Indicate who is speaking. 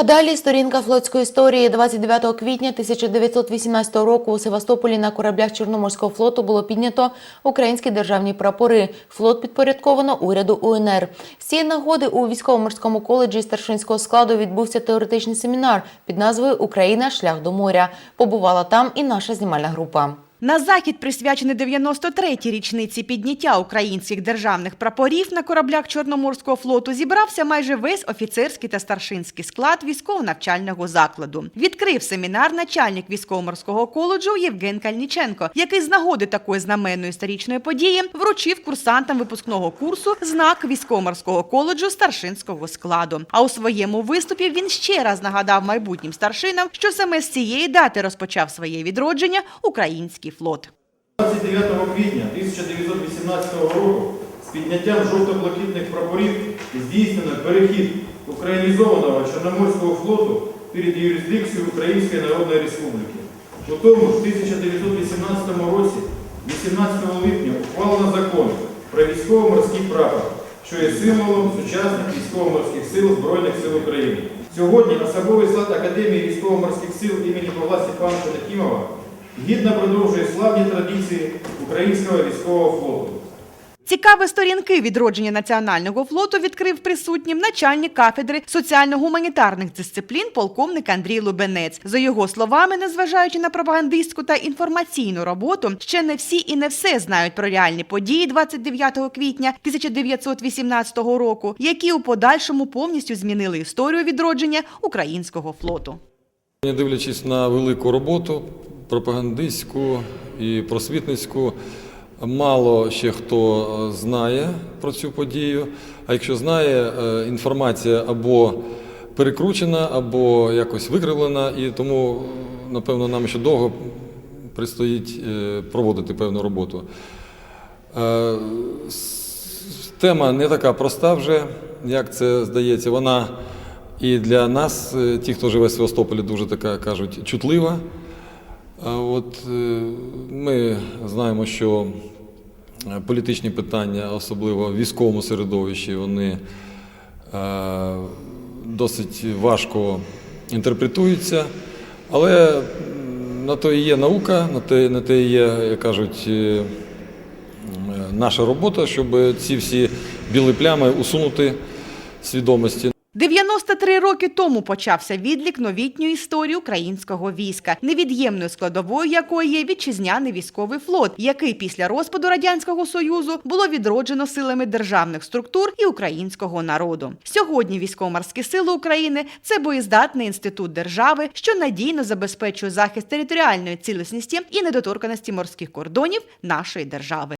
Speaker 1: А далі сторінка флотської історії 29 квітня 1918 року у Севастополі на кораблях Чорноморського флоту було піднято українські державні прапори. Флот підпорядковано уряду УНР. З цієї нагоди у військово-морському коледжі старшинського складу відбувся теоретичний семінар під назвою Україна шлях до моря. Побувала там і наша знімальна група.
Speaker 2: На захід, присвячений 93-й річниці підняття українських державних прапорів на кораблях Чорноморського флоту, зібрався майже весь офіцерський та старшинський склад військово-навчального закладу. Відкрив семінар начальник військово-морського коледжу Євген Кальніченко, який з нагоди такої знаменної історичної події вручив курсантам випускного курсу знак військово-морського коледжу старшинського складу. А у своєму виступі він ще раз нагадав майбутнім старшинам, що саме з цієї дати розпочав своє відродження український флот.
Speaker 3: 29 квітня 1918 року з підняттям жовто-блакитних прапорів здійснено перехід українізованого Чорноморського флоту перед юрисдикцією Української Народної Республіки. У тому ж 1918 році, 18 липня, ухвалено закон про військово-морський прапор, що є символом сучасних військово-морських сил Збройних сил України. Сьогодні особовий склад Академії військово-морських сил імені Павла Степановича Накімова гідно продовжує славні традиції українського військового флоту.
Speaker 2: Цікаві сторінки відродження національного флоту відкрив присутнім начальник кафедри соціально-гуманітарних дисциплін полковник Андрій Лубенець. За його словами, незважаючи на пропагандистську та інформаційну роботу, ще не всі і не все знають про реальні події 29 квітня 1918 року, які у подальшому повністю змінили історію відродження українського флоту.
Speaker 4: Не дивлячись на велику роботу пропагандистську і просвітницьку, мало ще хто е, знає про цю подію. А якщо знає, е, інформація або перекручена, або якось викривлена, і тому, е, напевно, нам ще довго предстоїть проводити певну роботу. Тема не така проста вже, як це здається. Вона і для нас, ті, хто живе в Севастополі, дуже така кажуть, чутлива. От е, ми знаємо, що е, політичні питання, особливо в військовому середовищі, вони е, досить важко інтерпретуються. Але на то і є наука, на те, на те і є, як кажуть, наша робота, щоб ці всі білі плями усунути свідомості.
Speaker 2: 93 роки тому почався відлік новітньої історії українського війська, невід'ємною складовою якої є вітчизняний військовий флот, який після розпаду радянського союзу було відроджено силами державних структур і українського народу. Сьогодні військово-морські сили України це боєздатний інститут держави, що надійно забезпечує захист територіальної цілісності і недоторканості морських кордонів нашої держави.